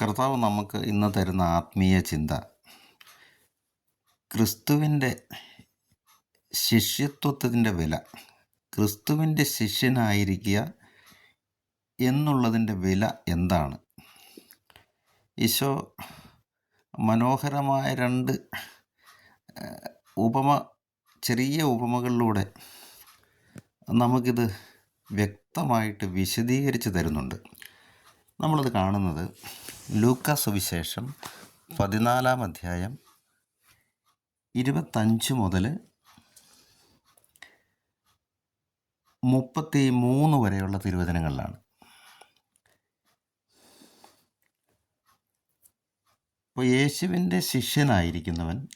കർത്താവ് നമുക്ക് ഇന്ന് തരുന്ന ആത്മീയ ചിന്ത. ക്രിസ്തുവിന്റെ ശിഷ്യത്വത്തിന്റെ വില ക്രിസ്തുവിന്റെ ശിഷ്യനായിരിക്കുക എന്നുള്ളതിന്റെ വില എന്താണ്? ഈശോ മനോഹരമായ രണ്ട് ഉപമ ചെറിയ ഉപമകളിലൂടെ നമുക്കിത് വ്യക്തമായിട്ട് വിശദീകരിച്ച് തരുന്നുണ്ട്. നമ്മളത് കാണുന്നത് ലൂക്ക സുവിശേഷം പതിനാലാം അധ്യായം ഇരുപത്തഞ്ച് മുതൽ മുപ്പത്തി മൂന്ന് വരെയുള്ള തിരുവചനങ്ങളിലാണ്. അപ്പോൾ യേശുവിന്റെ ശിഷ്യനായിരിക്കുന്നവൻ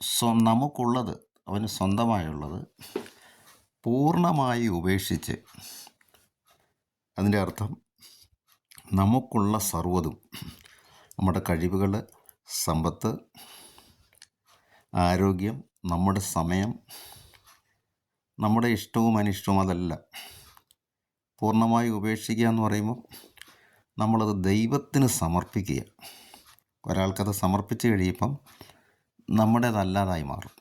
സ്വ നമുക്കുള്ളത് അവന് സ്വന്തമായുള്ളത് പൂർണമായി ഉപേക്ഷിച്ച് അതിന്റെ അർത്ഥം നമുക്കുള്ള സർവതും നമ്മുടെ കഴിവുകൾ സമ്പത്ത് ആരോഗ്യം നമ്മുടെ സമയം നമ്മുടെ ഇഷ്ടവും അനിഷ്ടവും അതല്ല പൂർണമായി ഉപേക്ഷിക്കുക എന്ന് പറയുമ്പോൾ നമ്മളത് ദൈവത്തിന് സമർപ്പിക്കുക. ഒരാൾക്കത് സമർപ്പിച്ച് കഴിയുമ്പം നമ്മുടേതല്ലാതായി മാറും.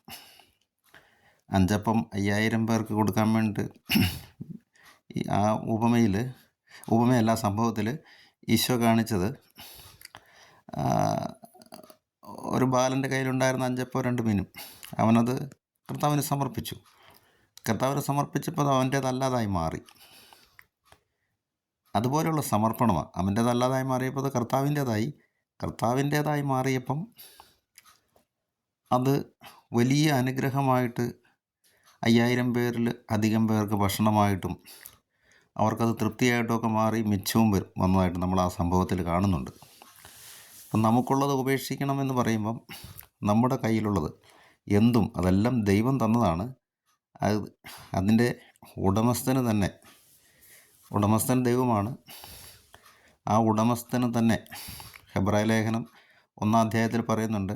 അഞ്ചപ്പം അയ്യായിരം പേർക്ക് കൊടുക്കാൻ വേണ്ടി ആ ഉപമയിൽ ഉപമയല്ല സംഭവത്തിൽ ഈശോ കാണിച്ചത് ഒരു ബാലന്റെ കയ്യിലുണ്ടായിരുന്ന അഞ്ചപ്പോ രണ്ട് മീനും. അവനത് കർത്താവിന് സമർപ്പിച്ചു. കർത്താവിന് സമർപ്പിച്ചപ്പോൾ അത് അവന്റേതല്ലാതായി മാറി. അതുപോലെയുള്ള സമർപ്പണമാണ് അവന്റേതല്ലാതായി മാറിയപ്പോൾ അത് കർത്താവിന്റേതായി. കർത്താവിന്റേതായി മാറിയപ്പം അത് വലിയ അനുഗ്രഹമായിട്ട് അയ്യായിരം പേരിൽ അധികം പേർക്ക് ഭക്ഷണമായിട്ടും അവർക്കത് തൃപ്തിയായിട്ടൊക്കെ മാറി മിച്ചവും വരും വന്നതായിട്ട് നമ്മൾ ആ സംഭവത്തിൽ കാണുന്നുണ്ട്. അപ്പം നമുക്കുള്ളത് ഉപേക്ഷിക്കണമെന്ന് പറയുമ്പം നമ്മുടെ കയ്യിലുള്ളത് എന്തും അതെല്ലാം ദൈവം തന്നതാണ്. അത് അതിന്റെ ഉടമസ്ഥന് തന്നെ ഉടമസ്ഥൻ ദൈവമാണ്. ആ ഉടമസ്ഥന് തന്നെ ഹെബ്രായ ലേഖനം ഒന്നാം അധ്യായത്തിൽ പറയുന്നുണ്ട്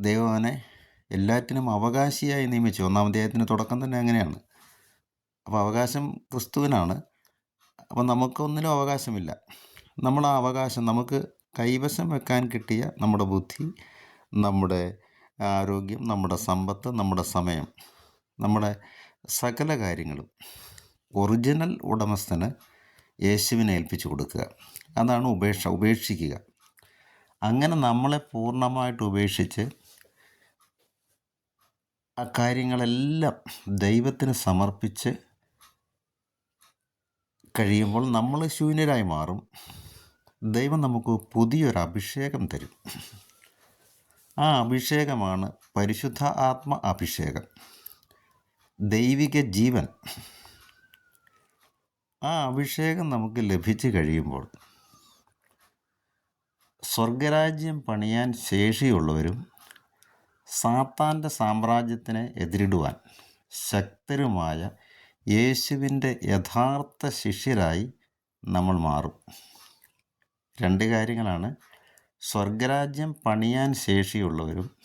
ദൈവം അവനെ എല്ലാറ്റിനും അവകാശിയായി നിയമിച്ചു. ഒന്നാം അധ്യായത്തിന്റെ തുടക്കം തന്നെ അങ്ങനെയാണ്. അപ്പോൾ അവകാശം ക്രിസ്തുവിനാണ്. അപ്പോൾ നമുക്കൊന്നിലും അവകാശമില്ല. നമ്മൾ ആ അവകാശം നമുക്ക് കൈവശം വെക്കാൻ കിട്ടിയ നമ്മുടെ ബുദ്ധി നമ്മുടെ ആരോഗ്യം നമ്മുടെ സമ്പത്ത് നമ്മുടെ സമയം നമ്മുടെ സകല കാര്യങ്ങളും ഒറിജിനൽ ഉടമസ്ഥന് യേശുവിനെ ഏൽപ്പിച്ചു കൊടുക്കുക. അതാണ് ഉപേക്ഷ ഉപേക്ഷിക്കുക. അങ്ങനെ നമ്മളെ പൂർണമായിട്ട് ഉപേക്ഷിച്ച് ആ കാര്യങ്ങളെല്ലാം ദൈവത്തിന് സമർപ്പിച്ച് കഴിയുമ്പോൾ നമ്മൾ ശൂന്യരായി മാറും. ദൈവം നമുക്ക് പുതിയൊരു അഭിഷേകം തരും. ആ അഭിഷേകമാണ് പരിശുദ്ധ ആത്മ അഭിഷേകം. ദൈവിക ജീവൻ. ആ അഭിഷേകം നമുക്ക് ലഭിച്ചു കഴിയുമ്പോൾ സ്വർഗരാജ്യം പണിയാൻ ശേഷിയുള്ളവരും സാത്താന്റെ സാമ്രാജ്യത്തിനെ എതിരിടുവാൻ ശക്തരുമായ യേശുവിന്റെ യഥാർത്ഥ ശിഷ്യരായി നമ്മൾ മാറും. രണ്ട് കാര്യങ്ങളാണ്. സ്വർഗരാജ്യം പണിയാൻ ശേഷിയുള്ളവരും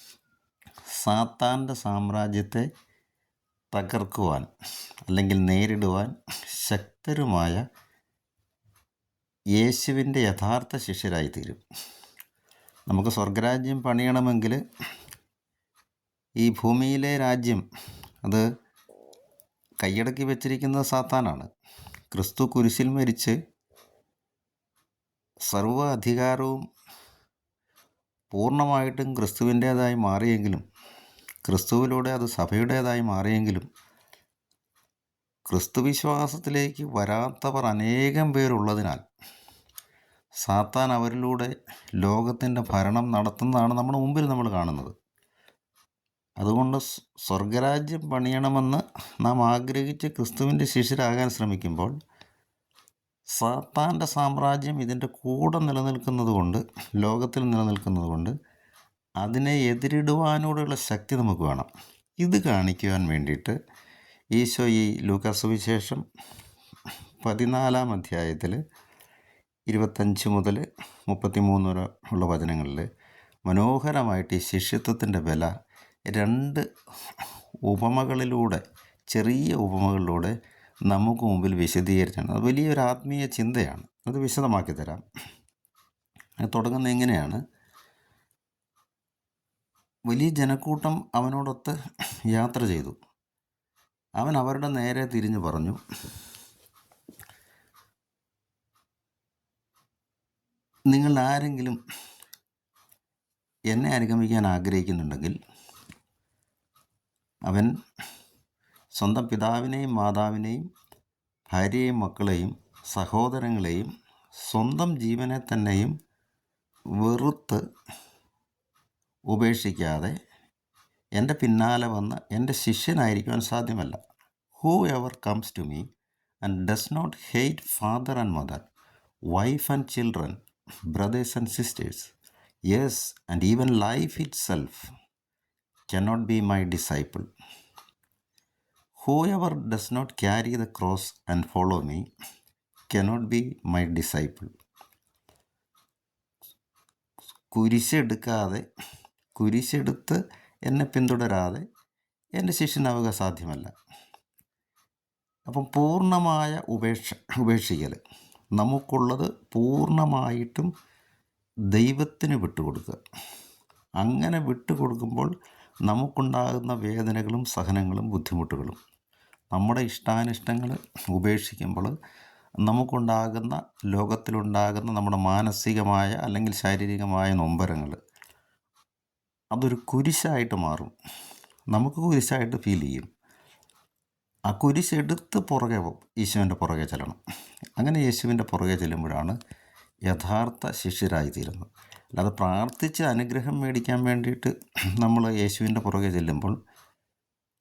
സാത്താന്റെ സാമ്രാജ്യത്തെ തകർക്കുവാൻ അല്ലെങ്കിൽ നേരിടുവാൻ ശക്തരുമായ യേശുവിന്റെ യഥാർത്ഥ ശിഷ്യരായി തീരും നമുക്ക് സ്വർഗരാജ്യം പണിയണമെങ്കിൽ ഈ ഭൂമിയിലെ രാജ്യം അത് കൈയടക്കി വെച്ചിരിക്കുന്നത് സാത്താനാണ്. ക്രിസ്തു കുരിശിൽ മരിച്ച് സർവ അധികാരവും പൂർണമായിട്ടും ക്രിസ്തുവിന്റേതായി മാറിയെങ്കിലും ക്രിസ്തുവിലൂടെ അത് സഭയുടേതായി മാറിയെങ്കിലും ക്രിസ്തുവിശ്വാസത്തിലേക്ക് വരാത്തവർ അനേകം പേരുള്ളതിനാൽ സാത്താൻ അവരിലൂടെ ലോകത്തിന്റെ ഭരണം നടത്തുന്നതാണ് നമ്മുടെ മുമ്പിൽ നമ്മൾ കാണുന്നത്. അതുകൊണ്ട് സ്വർഗരാജ്യം പണിയണമെന്ന് നാം ആഗ്രഹിച്ച് ക്രിസ്തുവിന്റെ ശിഷ്യരാകാൻ ശ്രമിക്കുമ്പോൾ സാത്താന്റെ സാമ്രാജ്യം ഇതിന്റെ കൂടെ നിലനിൽക്കുന്നത് കൊണ്ട് ലോകത്തിൽ നിലനിൽക്കുന്നത് കൊണ്ട് അതിനെ എതിരിടുവാനോടുള്ള ശക്തി നമുക്ക് വേണം. ഇത് കാണിക്കുവാൻ വേണ്ടിയിട്ട് ഈശോ ഈ ലൂക്കാസുവിശേഷം പതിനാലാം അധ്യായത്തിൽ ഇരുപത്തഞ്ച് മുതൽ മുപ്പത്തി മൂന്ന് വരെ ഉള്ള വചനങ്ങളിൽ മനോഹരമായിട്ട് ഈ ശിഷ്യത്വത്തിന്റെ വില രണ്ട് ഉപമകളിലൂടെ ചെറിയ ഉപമകളിലൂടെ നമുക്ക് മുമ്പിൽ വിശദീകരിച്ചാണ്. അത് വലിയൊരു ആത്മീയ ചിന്തയാണ്. അത് വിശദമാക്കി തരാം. തുടങ്ങുന്നത് എങ്ങനെയാണ്? വലിയ ജനക്കൂട്ടം അവനോടൊത്ത് യാത്ര ചെയ്തു. അവൻ അവരുടെ നേരെ തിരിഞ്ഞു പറഞ്ഞു നിങ്ങൾ ആരെങ്കിലും എന്നെ അനുഗമിക്കാൻ ആഗ്രഹിക്കുന്നുണ്ടെങ്കിൽ അവൻ സ്വന്തം പിതാവിനെയും മാതാവിനെയും ഭാര്യയെയും മക്കളെയും സഹോദരങ്ങളെയും സ്വന്തം ജീവനെ തന്നെയും വെറുത്ത് ഉപേക്ഷിക്കാതെ എന്റെ പിന്നാലെ വന്ന് എന്റെ ശിഷ്യനായിരിക്കുവാൻ സാധ്യമല്ല. Whoever comes to me and does not hate father and mother wife and children brothers and sisters yes and even life itself cannot be my disciple. Whoever does not carry the cross and follow me cannot be my disciple. കുരിശെടുക്കാതെ കുരിശെടുത്ത് എന്നെ പിന്തുടരാതെ എന്റെ ശിഷ്യനാവുക സാധ്യമല്ല അപ്പം പൂർണമായ ഉപേക്ഷ ഉപേക്ഷിക്കൽ നമുക്കുള്ളത് പൂർണമായിട്ടും ദൈവത്തിന് വിട്ടുകൊടുക്കുക അങ്ങനെ വിട്ടുകൊടുക്കുമ്പോൾ നമുക്കുണ്ടാകുന്ന വേദനകളും സഹനങ്ങളും ബുദ്ധിമുട്ടുകളും നമ്മുടെ ഇഷ്ടാനിഷ്ടങ്ങൾ ഉപേക്ഷിക്കുമ്പോൾ നമുക്കുണ്ടാകുന്ന ലോകത്തിലുണ്ടാകുന്ന നമ്മുടെ മാനസികമായ അല്ലെങ്കിൽ ശാരീരികമായ നൊമ്പരങ്ങൾ അതൊരു കുരിശായിട്ട് മാറും. നമുക്ക് കുരിശായിട്ട് ഫീൽ ചെയ്യും. ആ കുരിശെടുത്ത് പുറകെ യേശുവിന്റെ പുറകെ ചെല്ലണം. അങ്ങനെ യേശുവിന്റെ പുറകെ ചെല്ലുമ്പോഴാണ് യഥാർത്ഥ ശിഷ്യരായി തീരുന്നത് അല്ലാതെ പ്രാർത്ഥിച്ച് അനുഗ്രഹം മേടിക്കാൻ വേണ്ടിയിട്ട് നമ്മൾ യേശുവിന്റെ പുറകെ ചെല്ലുമ്പോൾ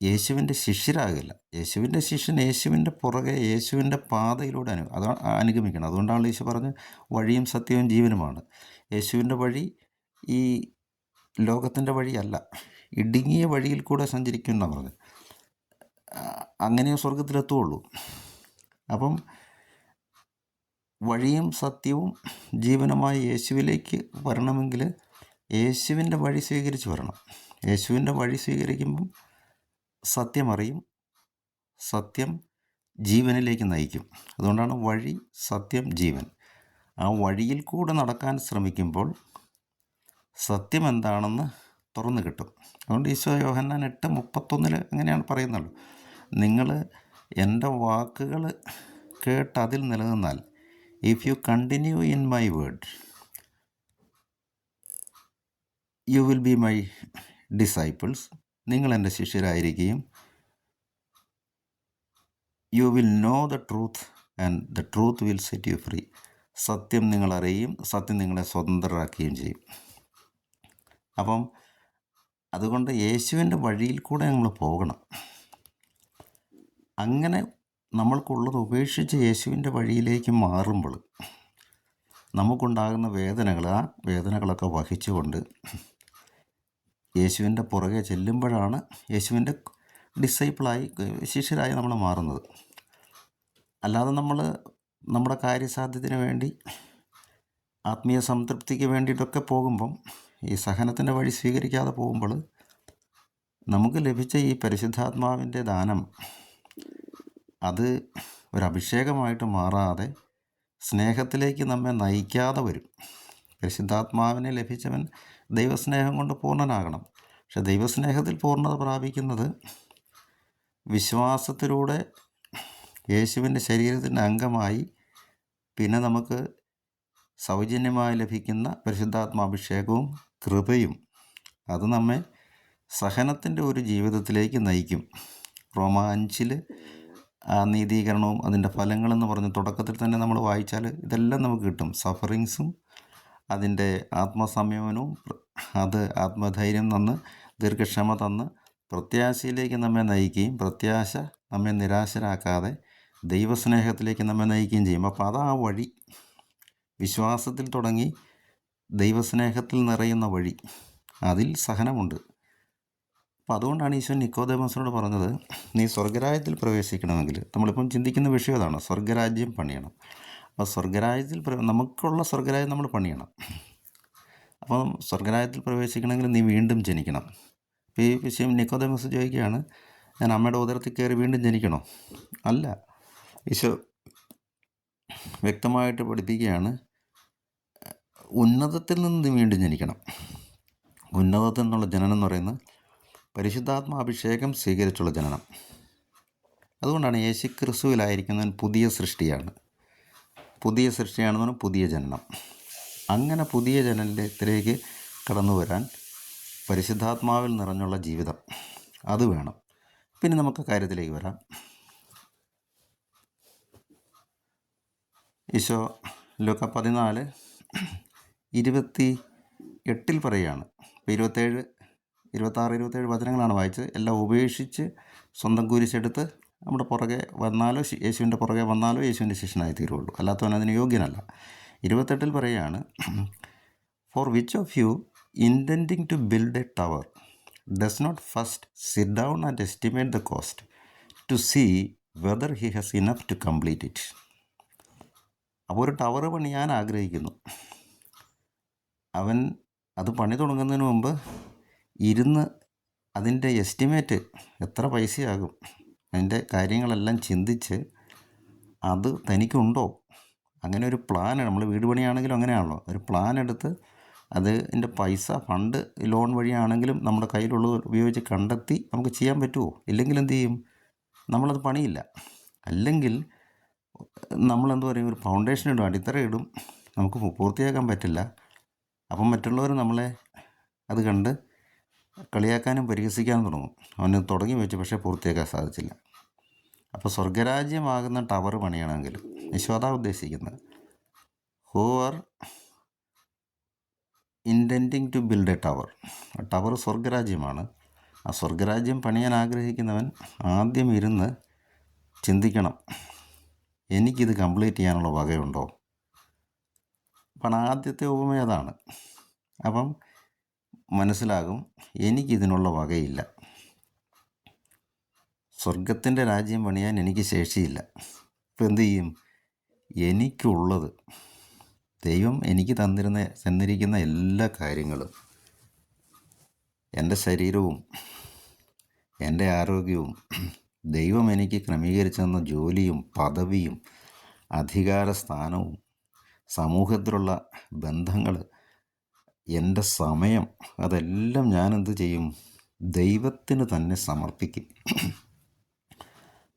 യേശുവിന്റെ ശിഷ്യരാകില്ല. യേശുവിന്റെ ശിഷ്യൻ യേശുവിന്റെ പുറകെ യേശുവിന്റെ പാതയിലൂടെ അനു അത് അനുഗമിക്കണം. അതുകൊണ്ടാണ് യേശു പറഞ്ഞ് വഴിയും സത്യവും ജീവനുമാണ്. യേശുവിന്റെ വഴി ഈ ലോകത്തിന്റെ വഴിയല്ല ഇടുങ്ങിയ വഴിയിൽ കൂടെ സഞ്ചരിക്കുന്ന പറഞ്ഞ് അങ്ങനെയേ സ്വർഗത്തിലെത്തുള്ളൂ അപ്പം വഴിയും സത്യവും ജീവനുമായ യേശുവിലേക്ക് വരണമെങ്കിൽ യേശുവിന്റെ വഴി സ്വീകരിച്ച് വരണം. യേശുവിന്റെ വഴി സ്വീകരിക്കുമ്പം സത്യമറിയും സത്യം ജീവനിലേക്ക് നയിക്കും. അതുകൊണ്ടാണ് വഴി സത്യം ജീവൻ. ആ വഴിയിൽ കൂടെ നടക്കാൻ ശ്രമിക്കുമ്പോൾ സത്യം എന്താണെന്ന് തുറന്നു കിട്ടും. അതുകൊണ്ട് ഈശോ യോഹന്നാൻ എട്ട് മുപ്പത്തൊന്നിൽ അങ്ങനെയാണ് പറയുന്നുള്ളൂ നിങ്ങൾ എന്റെ വാക്കുകൾ കേട്ട് അതിൽ നിലനിന്നാൽ if you continue in my word you will be my disciples നിങ്ങൾ എന്റെ ശിഷ്യരായിരിക്കുകയും you will know the truth and the truth will set you free സത്യം നിങ്ങൾ അറിയുകയും സത്യം നിങ്ങളെ സ്വതന്ത്രരാക്കുകയും ചെയ്യും. അപ്പം അതുകൊണ്ട് യേശുവിന്റെ വഴിയിൽ കൂടെ നമ്മൾ പോകണം. അങ്ങനെ നമ്മൾക്കുള്ളത് ഉപേക്ഷിച്ച് യേശുവിന്റെ വഴിയിലേക്ക് മാറുമ്പോൾ നമുക്കുണ്ടാകുന്ന വേദനകൾ ആ വേദനകളൊക്കെ വഹിച്ചുകൊണ്ട് യേശുവിന്റെ പുറകെ ചെല്ലുമ്പോഴാണ് യേശുവിന്റെ ഡിസൈപ്പിളായി ശിഷ്യരായി നമ്മൾ മാറുന്നത്. അല്ലാതെ നമ്മൾ നമ്മുടെ കാര്യസാധ്യത്തിന് വേണ്ടി ആത്മീയ സംതൃപ്തിക്ക് വേണ്ടിയിട്ടൊക്കെ പോകുമ്പം ഈ സഹനത്തിന്റെ വഴി സ്വീകരിക്കാതെ പോകുമ്പോൾ നമുക്ക് ലഭിച്ച ഈ പരിശുദ്ധാത്മാവിന്റെ ദാനം അത് ഒരഭിഷേകമായിട്ട് മാറാതെ സ്നേഹത്തിലേക്ക് നമ്മെ നയിക്കാതെ വരും. പരിശുദ്ധാത്മാവിനെ ലഭിച്ചവൻ ദൈവസ്നേഹം കൊണ്ട് പൂർണനാകണം. പക്ഷെ ദൈവസ്നേഹത്തിൽ പൂർണത പ്രാപിക്കുന്നത് വിശ്വാസത്തിലൂടെ യേശുവിന്റെ ശരീരത്തിന്റെ അംഗമായി പിന്നെ നമുക്ക് സൗജന്യമായി ലഭിക്കുന്ന പരിശുദ്ധാത്മാഭിഷേകവും കൃപയും അത് നമ്മെ സഹനത്തിന്റെ ഒരു ജീവിതത്തിലേക്ക് നയിക്കും. റോമ അഞ്ചിൽ ആ നീതീകരണവും അതിന്റെ ഫലങ്ങളെന്ന് പറഞ്ഞ് തുടക്കത്തിൽ തന്നെ നമ്മൾ വായിച്ചാൽ ഇതെല്ലാം നമുക്ക് കിട്ടും. സഫറിങ്സും അതിന്റെ ആത്മസംയമനവും അത് ആത്മധൈര്യം തന്ന് ദീർഘക്ഷമ തന്ന് പ്രത്യാശയിലേക്ക് നമ്മെ നയിക്കുകയും പ്രത്യാശ നമ്മെ നിരാശരാക്കാതെ ദൈവസ്നേഹത്തിലേക്ക് നമ്മെ നയിക്കുകയും ചെയ്യും. അപ്പോൾ ആ വഴി. വിശ്വാസത്തിൽ തുടങ്ങി ദൈവസ്നേഹത്തിൽ നിറയുന്ന വഴി. അതിൽ സഹനമുണ്ട്. അപ്പം അതുകൊണ്ടാണ് ഈശോ നിക്കോദേമസിനോട് പറഞ്ഞത് നീ സ്വർഗരാജ്യത്തിൽ പ്രവേശിക്കണമെങ്കിൽ നമ്മളിപ്പം ചിന്തിക്കുന്ന വിഷയം അതാണ് സ്വർഗരാജ്യം പണിയണം. അപ്പോൾ സ്വർഗരാജ്യത്തിൽ നമുക്കുള്ള സ്വർഗരാജ്യം നമ്മൾ പണിയണം. അപ്പം സ്വർഗരാജ്യത്തിൽ പ്രവേശിക്കണമെങ്കിൽ നീ വീണ്ടും ജനിക്കണം. അപ്പോൾ ഈ വിഷയം നിക്കോദേമസ് ചോദിക്കുകയാണ് ഞാൻ അമ്മയുടെ ഉദരത്തിൽ കയറി വീണ്ടും ജനിക്കണോ? അല്ല. ഈശോ വ്യക്തമായിട്ട് പഠിപ്പിക്കുകയാണ് ഉന്നതത്തിൽ നിന്ന് വീണ്ടും ജനിക്കണം. ഉന്നതത്തിൽ നിന്നുള്ള ജനനം എന്ന് പറയുന്നത് പരിശുദ്ധാത്മാ അഭിഷേകം സ്വീകരിച്ചുള്ള ജനനം. അതുകൊണ്ടാണ് യേശു ക്രിസ്തുവിലായിരിക്കുന്നവൻ പുതിയ സൃഷ്ടിയാണ്. പുതിയ സൃഷ്ടിയാണെന്ന് പറഞ്ഞാൽ പുതിയ ജനനം. അങ്ങനെ പുതിയ ജനനത്തിലേക്ക് കടന്നു വരാൻ പരിശുദ്ധാത്മാവിൽ നിറഞ്ഞുള്ള ജീവിതം അത് വേണം. പിന്നെ നമുക്ക് കാര്യത്തിലേക്ക് വരാം. ഈശോ ലൂക്ക പതിനാല് ഇരുപത്തി എട്ടിൽ പറയുകയാണ് ഇപ്പോൾ ഇരുപത്തേഴ് ഇരുപത്താറ് ഇരുപത്തേഴ് വചനങ്ങളാണ് വായിച്ചത്. എല്ലാം ഉപേക്ഷിച്ച് സ്വന്തം കുരിശെടുത്ത് നമ്മുടെ പുറകെ വന്നാലോ യേശുവിന്റെ പുറകെ വന്നാലോ യേശുവിന്റെ ശിഷ്യനായി തീരുള്ളൂ. അല്ലാത്തവൻ അതിന് യോഗ്യനല്ല. ഇരുപത്തെട്ടിൽ പറയുകയാണ് for which of you intending to build a tower does not first sit down and estimate the cost to see whether he has enough to complete it അപ്പോൾ ഒരു ടവർ പണിയാൻ ആഗ്രഹിക്കുന്നു. അവൻ അത് പണി തുടങ്ങുന്നതിന് മുമ്പ് ഇരുന്ന് അതിന്റെ എസ്റ്റിമേറ്റ് എത്ര പൈസയാകും? അതിന്റെ കാര്യങ്ങളെല്ലാം ചിന്തിച്ച് അത് തനിക്കുണ്ടോ? അങ്ങനെ ഒരു പ്ലാൻ നമ്മൾ വീട് പണിയാണെങ്കിലും അങ്ങനെയാണല്ലോ. ഒരു പ്ലാൻ എടുത്ത് അതിന്റെ പൈസ ഫണ്ട് ലോൺ വഴിയാണെങ്കിലും നമ്മുടെ കയ്യിലുള്ളത് ഉപയോഗിച്ച് കണ്ടെത്തി നമുക്ക് ചെയ്യാൻ പറ്റുമോ ഇല്ലെങ്കിൽ എന്ത് ചെയ്യും? നമ്മളത് പണിയില്ല. അല്ലെങ്കിൽ നമ്മളെന്ത് പറയും? ഒരു ഫൗണ്ടേഷൻ ഇടും അടിത്തറ ഇടും. നമുക്ക് പൂർത്തിയാക്കാൻ പറ്റില്ല. അപ്പം മറ്റുള്ളവർ നമ്മളെ അത് കണ്ട് കളിയാക്കാനും പരിഹസിക്കാനും തുടങ്ങും. അവന് തുടങ്ങി വെച്ച് പക്ഷേ പൂർത്തിയാക്കാൻ സാധിച്ചില്ല. അപ്പോൾ സ്വർഗരാജ്യമാകുന്ന ടവർ പണിയണമെങ്കിൽ യശോദ ഉദ്ദേശിക്കുന്നത് who are intending to build a tower tower സ്വർഗരാജ്യമാണ്. ആ സ്വർഗരാജ്യം പണിയാൻ ആഗ്രഹിക്കുന്നവൻ ആദ്യം ഇരുന്ന് ചിന്തിക്കണം എനിക്കിത് കംപ്ലീറ്റ് ചെയ്യാനുള്ള വകയുണ്ടോ? അപ്പം ആദ്യത്തെ ഉപമ അതാണ്. അപ്പം മനസ്സിലാകും. എനിക്കിതിനുള്ള വകയില്ല. സ്വർഗത്തിന്റെ രാജ്യം പണിയാൻ എനിക്ക് ശേഷിയില്ല. ഇപ്പം എന്തു ചെയ്യും? എനിക്കുള്ളത് ദൈവം എനിക്ക് തന്നിരുന്ന തന്നിരിക്കുന്ന എല്ലാ കാര്യങ്ങളും എന്റെ ശരീരവും എന്റെ ആരോഗ്യവും ദൈവം എനിക്ക് ക്രമീകരിച്ചു തന്ന ജോലിയും പദവിയും അധികാര സ്ഥാനവും സമൂഹത്തിലുള്ള ബന്ധങ്ങൾ എന്റെ സമയം അതെല്ലാം ഞാനെന്ത് ചെയ്യും? ദൈവത്തിന് തന്നെ സമർപ്പിക്കും.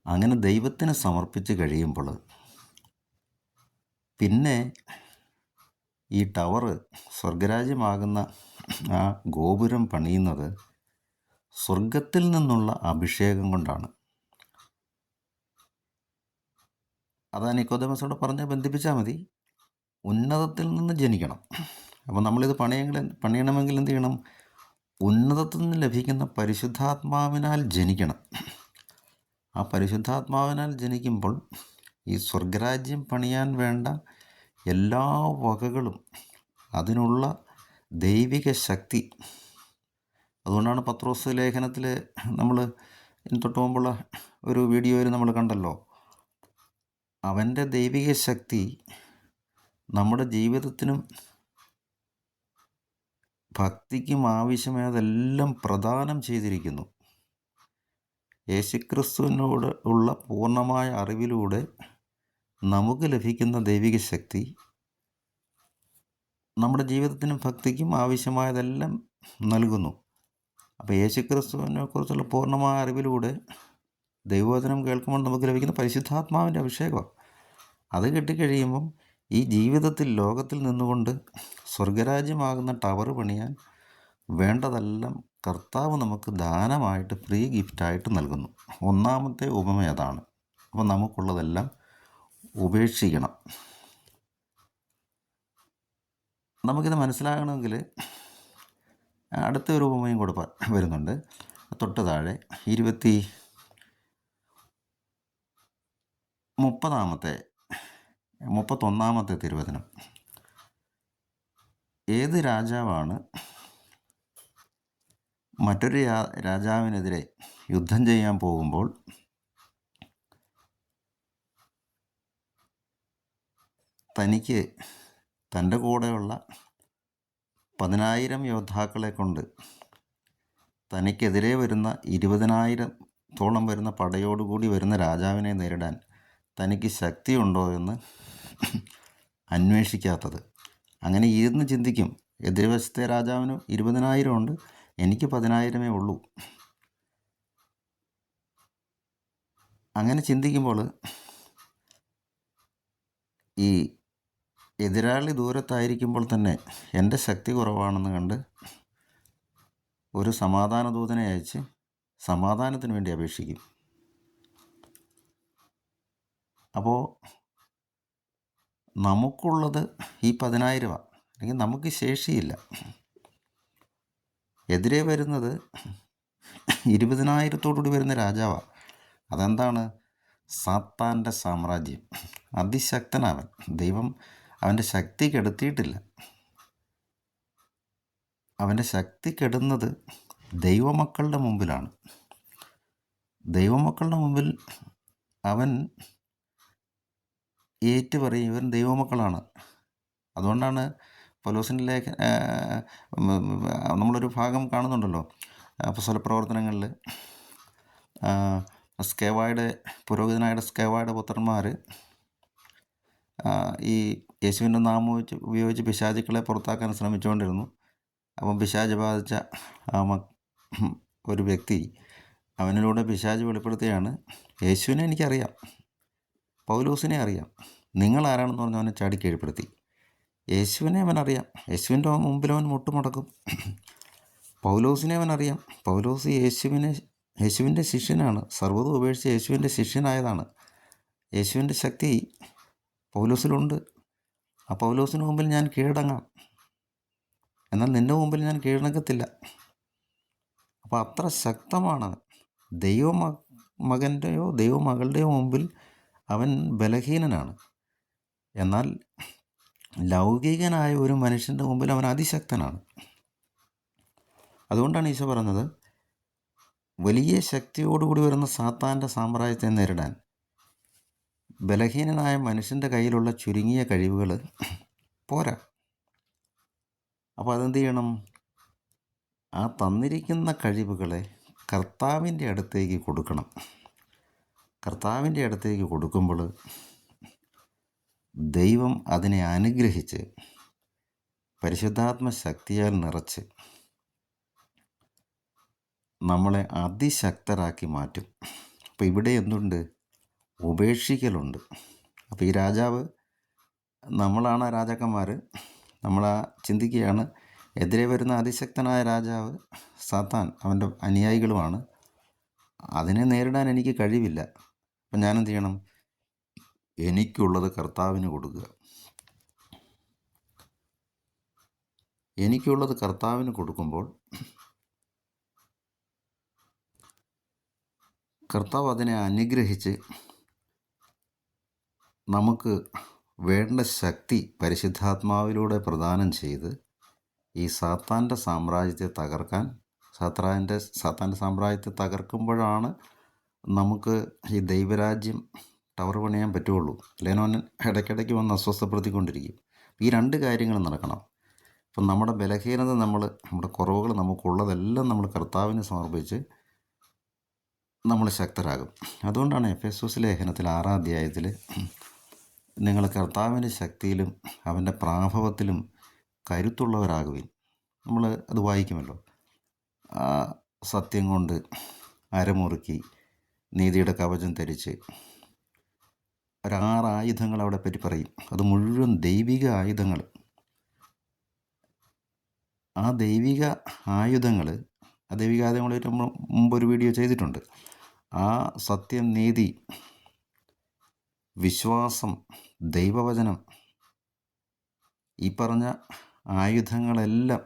അങ്ങനെ ദൈവത്തിന് സമർപ്പിച്ച് കഴിയുമ്പോൾ പിന്നെ ഈ ടവർ സ്വർഗരാജ്യമാകുന്ന ആ ഗോപുരം പണിയുന്നത് സ്വർഗത്തിൽ നിന്നുള്ള അഭിഷേകം കൊണ്ടാണ്. അതാ നിക്കോദമസോട് പറഞ്ഞ് ബന്ധിപ്പിച്ചാൽ മതി. ഉന്നതത്തിൽ നിന്ന് ജനിക്കണം. അപ്പോൾ നമ്മളിത് പണിയെങ്കിൽ പണിയണമെങ്കിൽ എന്ത് ചെയ്യണം? ഉന്നതത്തിൽ നിന്ന് ലഭിക്കുന്ന പരിശുദ്ധാത്മാവിനാൽ ജനിക്കണം. ആ പരിശുദ്ധാത്മാവിനാൽ ജനിക്കുമ്പോൾ ഈ സ്വർഗരാജ്യം പണിയാൻ വേണ്ട എല്ലാ വകകളും അതിനുള്ള ദൈവിക ശക്തി. അതുകൊണ്ടാണ് പത്രോസ് ലേഖനത്തിൽ നമ്മൾ തൊട്ട് മുമ്പുള്ള ഒരു വീഡിയോയിൽ നമ്മൾ കണ്ടല്ലോ. അവന്റെ ദൈവിക ശക്തി നമ്മുടെ ജീവിതത്തിനും ഭക്തിക്കും ആവശ്യമായതെല്ലാം പ്രദാനം ചെയ്തിരിക്കുന്നു. യേശുക്രിസ്തുവിനോട് ഉള്ള പൂർണമായ അറിവിലൂടെ നമുക്ക് ലഭിക്കുന്ന ദൈവിക ശക്തി നമ്മുടെ ജീവിതത്തിനും ഭക്തിക്കും ആവശ്യമായതെല്ലാം നൽകുന്നു. അപ്പോൾ യേശുക്രിസ്തുവിനെ കുറിച്ചുള്ള പൂർണമായ അറിവിലൂടെ ദൈവവചനം കേൾക്കുമ്പോൾ നമുക്ക് ലഭിക്കുന്ന പരിശുദ്ധാത്മാവിന്റെ അഭിഷേകമാണ് അത് കിട്ടിക്കഴിയുമ്പം ഈ ജീവിതത്തിൽ ലോകത്തിൽ നിന്നുകൊണ്ട് സ്വർഗരാജ്യമാകുന്ന ടവർ പണിയാൻ വേണ്ടതെല്ലാം കർത്താവ് നമുക്ക് ദാനമായിട്ട് ഫ്രീ ഗിഫ്റ്റായിട്ട് നൽകുന്നു. ഒന്നാമത്തെ ഉപമ അതാണ്. അപ്പോൾ നമുക്കുള്ളതെല്ലാം ഉപേക്ഷിക്കണം. നമുക്കിത് മനസ്സിലാകണമെങ്കിൽ അടുത്ത ഒരു ഉപമയും കൂടെ വരുന്നുണ്ട്. തൊട്ട് താഴെ ഇരുപത്തി മുപ്പതാമത്തെ മുപ്പത്തൊന്നാമത്തെ തിരുവചനം. ഏത് രാജാവാണ് മറ്റൊരു രാജാവിനെതിരെ യുദ്ധം ചെയ്യാൻ പോകുമ്പോൾ തനിക്ക് തന്റെ കൂടെയുള്ള പതിനായിരം യോദ്ധാക്കളെ കൊണ്ട് തനിക്കെതിരെ വരുന്ന ഇരുപതിനായിരത്തോളം വരുന്ന പടയോടുകൂടി വരുന്ന രാജാവിനെ നേരിടാൻ തനിക്ക് ശക്തിയുണ്ടോ എന്ന് അന്വേഷിക്കാത്തത്. അങ്ങനെ ഇരുന്ന് ചിന്തിക്കും. എതിർവശത്തെ രാജാവിന് ഇരുപതിനായിരം ഉണ്ട്. എനിക്ക് പതിനായിരമേ ഉള്ളൂ. അങ്ങനെ ചിന്തിക്കുമ്പോൾ ഈ എതിരാളി ദൂരത്തായിരിക്കുമ്പോൾ തന്നെ എന്റെ ശക്തി കുറവാണെന്ന് കണ്ട് ഒരു സമാധാന ദൂതനെ അയച്ച് സമാധാനത്തിന് വേണ്ടി അപേക്ഷിക്കും. അപ്പോൾ നമുക്കുള്ളത് ഈ പതിനായിരമാണ് അല്ലെങ്കിൽ നമുക്ക് ശേഷിയില്ല. എതിരെ വരുന്നത് ഇരുപതിനായിരത്തോടുകൂടി വരുന്ന രാജാവാണ് അതെന്താണ്? സാത്താന്റെ സാമ്രാജ്യം. അതിശക്തനവൻ ദൈവം അവന്റെ ശക്തി കെടുത്തിയിട്ടില്ല. അവന്റെ ശക്തി കെടുന്നത് ദൈവമക്കളുടെ മുമ്പിലാണ്. ദൈവമക്കളുടെ മുമ്പിൽ അവൻ ഏറ്റു പറയും ഇവർ ദൈവമക്കളാണ്. അതുകൊണ്ടാണ് പൗലോസിന്റെ ലേഖ നമ്മളൊരു ഭാഗം കാണുന്നുണ്ടല്ലോ പ്രവർത്തനങ്ങളിൽ. സ്കേവായുടെ പുരോഹിതനായ സ്കേവായുടെ പുത്രന്മാർ ഈ യേശുവിന്റെ നാമം വെച്ച് ഉപയോഗിച്ച് പിശാചുക്കളെ പുറത്താക്കാൻ ശ്രമിച്ചുകൊണ്ടിരുന്നു. അപ്പം പിശാജ് ബാധിച്ച ഒരു വ്യക്തി അവനിലൂടെ പിശാജ് വെളിപ്പെടുത്തുകയാണ്. യേശുവിനെ എനിക്കറിയാം. പൗലോസിനെ അറിയാം. നിങ്ങൾ ആരാണെന്ന് പറഞ്ഞ് അവനെ ചാടി കീഴ്പ്പെടുത്തി. യേശുവിനെ അവൻ അറിയാം. യേശുവിന്റെ മുമ്പിൽ അവൻ മുട്ടുമടക്കും. പൗലോസിനെ അവൻ അറിയാം. പൗലോസ് യേശുവിനെ യേശുവിന്റെ ശിഷ്യനാണ്. സർവതും ഉപേക്ഷിച്ച് യേശുവിന്റെ ശിഷ്യനായതാണ്. യേശുവിന്റെ ശക്തി പൗലോസിലുണ്ട്. ആ പൗലോസിന് മുമ്പിൽ ഞാൻ കീഴടങ്ങാം. എന്നാൽ നിന്റെ മുമ്പിൽ ഞാൻ കീഴടങ്ങത്തില്ല. അപ്പോൾ അത്ര ശക്തമാണ്. ദൈവ മകന്റെയോ ദൈവമകളുടെയോ മുമ്പിൽ അവൻ ബലഹീനനാണ്. എന്നാൽ ലൗകികനായ ഒരു മനുഷ്യന്റെ മുമ്പിൽ അവൻ അതിശക്തനാണ്. അതുകൊണ്ടാണ് ഈശോ പറഞ്ഞത് വലിയ ശക്തിയോടുകൂടി വരുന്ന സാത്താന്റെ സാമ്രാജ്യത്തെ നേരിടാൻ. ബലഹീനനായ മനുഷ്യന്റെ കയ്യിലുള്ള ചുരുങ്ങിയ കഴിവുകൾ പോരാ. അപ്പോൾ അതെന്ത് ചെയ്യണം? ആ തന്നിരിക്കുന്ന കഴിവുകളെ കർത്താവിന്റെ അടുത്തേക്ക് കൊടുക്കണം. കർത്താവിന്റെ അടുത്തേക്ക് കൊടുക്കുമ്പോൾ ദൈവം അതിനെ അനുഗ്രഹിച്ച് പരിശുദ്ധാത്മ ശക്തിയാൽ നിറച്ച് നമ്മളെ അതിശക്തരാക്കി മാറ്റും. അപ്പോൾ ഇവിടെ എന്തുണ്ട്? ഉപേക്ഷിക്കലുണ്ട്. അപ്പോൾ ഈ രാജാവ് നമ്മളാണ് രാജാക്കന്മാർ നമ്മൾ ചിന്തിക്കുകയാണ് എതിരെ വരുന്ന അതിശക്തനായ രാജാവ് സാത്താൻ അവന്റെ അനുയായികളുമാണ്. അതിനെ നേരിടാൻ എനിക്ക് കഴിവില്ല. അപ്പം ഞാൻ ചെയ്യണം? എനിക്കുള്ളത് കർത്താവിന് കൊടുക്കുക. എനിക്കുള്ളത് കർത്താവിന് കൊടുക്കുമ്പോൾ കർത്താവ് അതിനെ അനുഗ്രഹിച്ച് നമുക്ക് വേണ്ട ശക്തി പരിശുദ്ധാത്മാവിലൂടെ പ്രദാനം ചെയ്ത് ഈ സാത്താന്റെ സാമ്രാജ്യത്തെ തകർക്കാൻ സാത്താന്റെ സാത്താന്റെ സാമ്രാജ്യത്തെ തകർക്കുമ്പോഴാണ് നമുക്ക് ഈ ദൈവരാജ്യം ടവർ പണിയാൻ പറ്റുള്ളൂ ലേനോൻ ഇടയ്ക്കിടയ്ക്ക് വന്ന് അസ്വസ്ഥപ്പെടുത്തിക്കൊണ്ടിരിക്കും. ഈ രണ്ട് കാര്യങ്ങളും നടക്കണം. അപ്പം നമ്മുടെ ബലഹീനത നമ്മൾ നമ്മുടെ കുറവുകൾ നമുക്കുള്ളതെല്ലാം നമ്മൾ കർത്താവിനെ സമർപ്പിച്ച് നമ്മൾ ശക്തരാകും. അതുകൊണ്ടാണ് എഫ് എസ് എസ് ലേഖനത്തിൽ ആറാം അധ്യായത്തിൽ നിങ്ങൾ കർത്താവിന്റെ ശക്തിയിലും അവന്റെ പ്രാഭവത്തിലും കരുത്തുള്ളവരാകുവിൻ. നമ്മൾ അത് വായിക്കുമല്ലോ. സത്യം കൊണ്ട് അരമുറുക്കി നീതിയുടെ കവചം ധരിച്ച് ഒരാറ് ആയുധങ്ങൾ അവിടെ പറ്റി പറയും. അത് മുഴുവൻ ദൈവിക ആയുധങ്ങൾ. ആ ദൈവിക ആയുധങ്ങൾ ആ ദൈവിക ആയുധങ്ങളായിട്ട് നമ്മൾ മുമ്പൊരു വീഡിയോ ചെയ്തിട്ടുണ്ട്. ആ സത്യം നീതി വിശ്വാസം ദൈവവചനം ഈ പറഞ്ഞ ആയുധങ്ങളെല്ലാം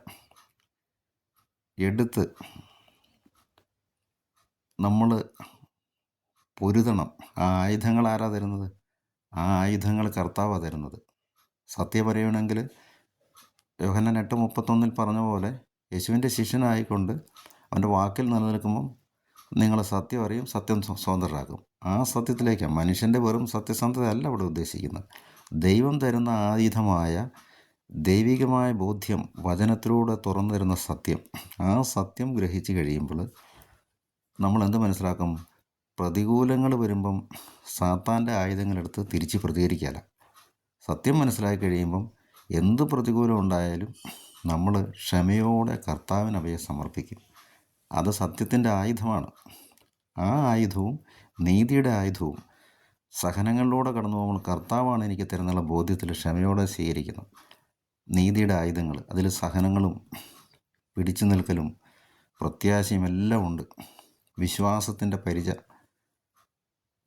എടുത്ത് നമ്മൾ പൊരുതണം. ആ ആയുധങ്ങൾ ആരാ തരുന്നത്? ആ ആയുധങ്ങൾ കർത്താവാ തരുന്നത്. സത്യം പറയുകയാണെങ്കിൽ യോഹന്നാൻ എട്ട് മുപ്പത്തൊന്നിൽ പറഞ്ഞ പോലെ യേശുവിന്റെ ശിഷ്യനായിക്കൊണ്ട് അവന്റെ വാക്കിൽ നിലനിൽക്കുമ്പം നിങ്ങൾ സത്യം അറിയും സത്യം സ്വ- സ്വതന്ത്രരാക്കും ആ സത്യത്തിലേക്കാണ് മനുഷ്യന്റെ വെറും സത്യസന്ധത അല്ല അവിടെ ഉദ്ദേശിക്കുന്നത്. ദൈവം തരുന്ന ആയുധമായ ദൈവികമായ ബോധ്യം വചനത്തിലൂടെ തുറന്നു തരുന്ന സത്യം. ആ സത്യം ഗ്രഹിച്ചു കഴിയുമ്പോൾ നമ്മൾ എന്ത് മനസ്സിലാക്കും? പ്രതികൂലങ്ങൾ വരുമ്പം സാത്താന്റെ ആയുധങ്ങളെടുത്ത് തിരിച്ച് പ്രതികരിക്കാല. സത്യം മനസ്സിലാക്കി കഴിയുമ്പം എന്ത് പ്രതികൂലം ഉണ്ടായാലും നമ്മൾ ക്ഷമയോടെ കർത്താവിന് അവയെ സമർപ്പിക്കും. അത് സത്യത്തിന്റെ ആയുധമാണ്. ആ ആയുധവും നീതിയുടെ ആയുധവും സഹനങ്ങളിലൂടെ കടന്നു പോകുമ്പോൾ കർത്താവാണ് എനിക്ക് തരുന്നുള്ള ബോധ്യത്തിൽ ക്ഷമയോടെ സ്വീകരിക്കുന്നു. നീതിയുടെ ആയുധങ്ങൾ അതിൽ സഹനങ്ങളും പിടിച്ചു നിൽക്കലും പ്രത്യാശയും എല്ലാം ഉണ്ട്. വിശ്വാസത്തിന്റെ പരിച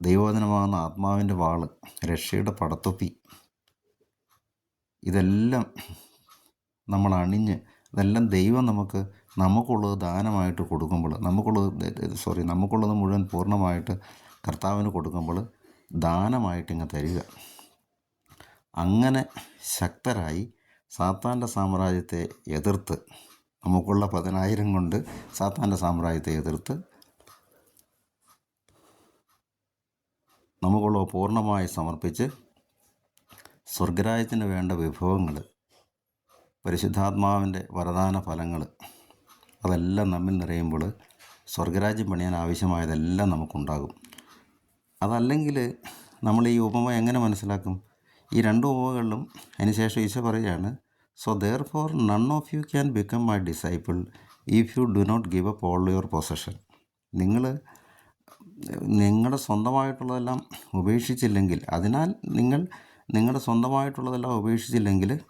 ദൈവവചനമാകുന്ന ആത്മാവിന്റെ വാൾ രക്ഷയുടെ പടത്തൊപ്പി. ഇതെല്ലാം നമ്മൾ അണിഞ്ഞ് ഇതെല്ലാം ദൈവം നമുക്ക് നമുക്കുള്ളത് ദാനമായിട്ട് കൊടുക്കുമ്പോൾ നമുക്കുള്ളത് സോറി നമുക്കുള്ളത് മുഴുവൻ പൂർണമായിട്ട് കർത്താവിന് കൊടുക്കുമ്പോൾ ദാനമായിട്ട് ഇങ്ങ് തരിക. അങ്ങനെ ശക്തരായി സാത്താന്റെ സാമ്രാജ്യത്തെ എതിർത്ത് നമുക്കുള്ള പതിനായിരം കൊണ്ട് സാത്താന്റെ സാമ്രാജ്യത്തെ എതിർത്ത് നമുക്കുള്ള പൂർണമായി സമർപ്പിച്ച് സ്വർഗരാജ്യത്തിന് വേണ്ട വിഭവങ്ങൾ പരിശുദ്ധാത്മാവിന്റെ വരദാന ഫലങ്ങൾ അതെല്ലാം നമ്മിൽ നിറയുമ്പോൾ സ്വർഗരാജ്യം പണിയാൻ ആവശ്യമായതെല്ലാം നമുക്കുണ്ടാകും. അതല്ലെങ്കിൽ നമ്മൾ ഈ ഉപമ എങ്ങനെ മനസ്സിലാക്കും? ഈ രണ്ട് ഉപമകളിലും അതിനുശേഷം ഈശോ പറയുകയാണ് so therefore none of you can become my disciple if you do not give up all your possession നിങ്ങൾ നിങ്ങളുടെ സ്വന്തമായിട്ടുള്ളതെല്ലാം ഉപേക്ഷിച്ചില്ലെങ്കിൽ അതിനാൽ നിങ്ങൾ നിങ്ങളുടെ സ്വന്തമായിട്ടുള്ളതെല്ലാം ഉപേക്ഷിച്ചില്ലെങ്കിൽ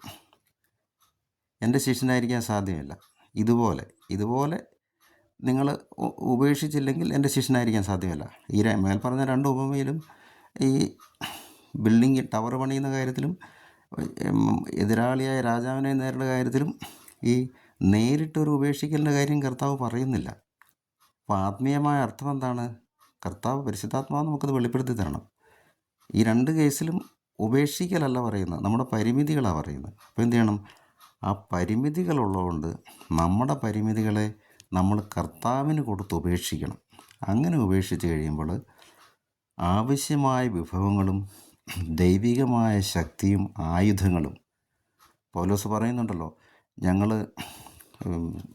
എന്റെ ശിഷ്യനായിരിക്കാൻ സാധ്യമല്ല. ഇതുപോലെ ഇതുപോലെ നിങ്ങൾ ഉപേക്ഷിച്ചില്ലെങ്കിൽ എന്റെ ശിഷ്യനായിരിക്കാൻ സാധ്യമല്ല. ഈ മേൽപ്പറഞ്ഞ മേൽ പറഞ്ഞ രണ്ട് ഉപമയിലും ഈ ബിൽഡിംഗ് ടവർ പണിയുന്ന കാര്യത്തിലും എതിരാളിയായ രാജാവിനെ നേരിടുന്ന കാര്യത്തിലും ഈ നേരിട്ടൊരു ഉപേക്ഷിക്കലിന്റെ കാര്യം കർത്താവ് പറയുന്നില്ല. അപ്പോൾ ആത്മീയമായ അർത്ഥം എന്താണ്? കർത്താവ് പരിശുദ്ധാത്മാവ് നമുക്കത് വെളിപ്പെടുത്തി തരണം. ഈ രണ്ട് കേസിലും ഉപേക്ഷിക്കലല്ല പറയുന്നത് നമ്മുടെ പരിമിതികളാണ് പറയുന്നത്. അപ്പോൾ എന്ത് ചെയ്യണം? ആ പരിമിതികളുള്ളതുകൊണ്ട് നമ്മുടെ പരിമിതികളെ നമ്മൾ കർത്താവിന് കൊടുത്ത് ഉപേക്ഷിക്കണം. അങ്ങനെ ഉപേക്ഷിച്ച് കഴിയുമ്പോൾ ആവശ്യമായ വിഭവങ്ങളും ദൈവികമായ ശക്തിയും ആയുധങ്ങളും പൗലോസ് പറയുന്നുണ്ടല്ലോ ഞങ്ങൾ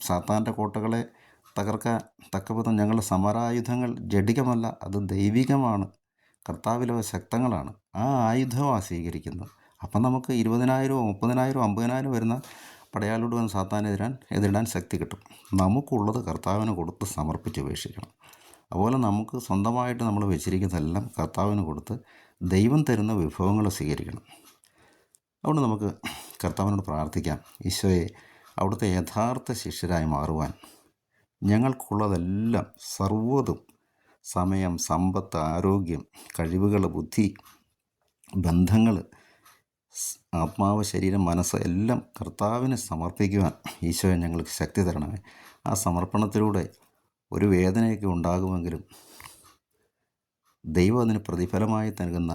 സാത്താന്റെ കോട്ടകളെ തകർക്കാൻ തക്കവിധം ഞങ്ങളുടെ സമരായുധങ്ങൾ ജഡികമല്ല അത് ദൈവികമാണ്. കർത്താവിലവ ശക്തങ്ങളാണ്. ആ ആയുധമാണ് സ്വീകരിക്കുന്നത് അപ്പം നമുക്ക് ഇരുപതിനായിരവും മുപ്പതിനായിരവും അമ്പതിനായിരം വരുന്ന പടയാളോട് വന്ന് സാത്താനെതിരാൻ എതിരിടാൻ ശക്തി കിട്ടും. നമുക്കുള്ളത് കർത്താവിന് കൊടുത്ത് സമർപ്പിച്ച് ഉപേക്ഷിക്കണം. അതുപോലെ നമുക്ക് സ്വന്തമായിട്ട് നമ്മൾ വെച്ചിരിക്കുന്നതെല്ലാം കർത്താവിന് കൊടുത്ത് ദൈവം തരുന്ന വിഭവങ്ങൾ സ്വീകരിക്കണം. അതുകൊണ്ട് നമുക്ക് കർത്താവിനോട് പ്രാർത്ഥിക്കാം. ഈശോയെ അവിടുത്തെ യഥാർത്ഥ ശിഷ്യരായി മാറുവാൻ ഞങ്ങൾക്കുള്ളതെല്ലാം സർവതും സമയം സമ്പത്ത് ആരോഗ്യം കഴിവുകൾ ബുദ്ധി ബന്ധങ്ങൾ ആത്മാവ് ശരീരം മനസ്സ് എല്ലാം കർത്താവിനെ സമർപ്പിക്കുവാൻ ഈശോയെ ഞങ്ങൾക്ക് ശക്തി തരണമേ. ആ സമർപ്പണത്തിലൂടെ ഒരു വേദനയൊക്കെ ഉണ്ടാകുമെങ്കിലും ദൈവം അതിന് പ്രതിഫലമായി നൽകുന്ന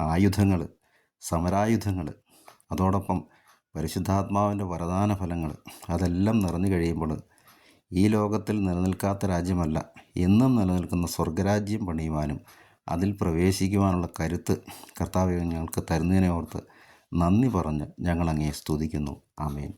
ആയുധങ്ങൾ സമരായുധങ്ങൾ അതോടൊപ്പം പരിശുദ്ധാത്മാവിന്റെ വരദാന ഫലങ്ങൾ അതെല്ലാം നിറഞ്ഞു കഴിയുമ്പോൾ ഈ ലോകത്തിൽ നിലനിൽക്കാത്ത രാജ്യമല്ല. എന്നും നിലനിൽക്കുന്ന സ്വർഗരാജ്യം പണിയുവാനും അതിൽ പ്രവേശിക്കുവാനുള്ള കരുത്ത് കർത്താവ് ഞങ്ങൾക്ക് തരുന്നതിനെ ഓർത്ത് നന്ദി പറഞ്ഞ് ഞങ്ങൾ അങ്ങേ സ്തുതിക്കുന്നു. ആമേൻ.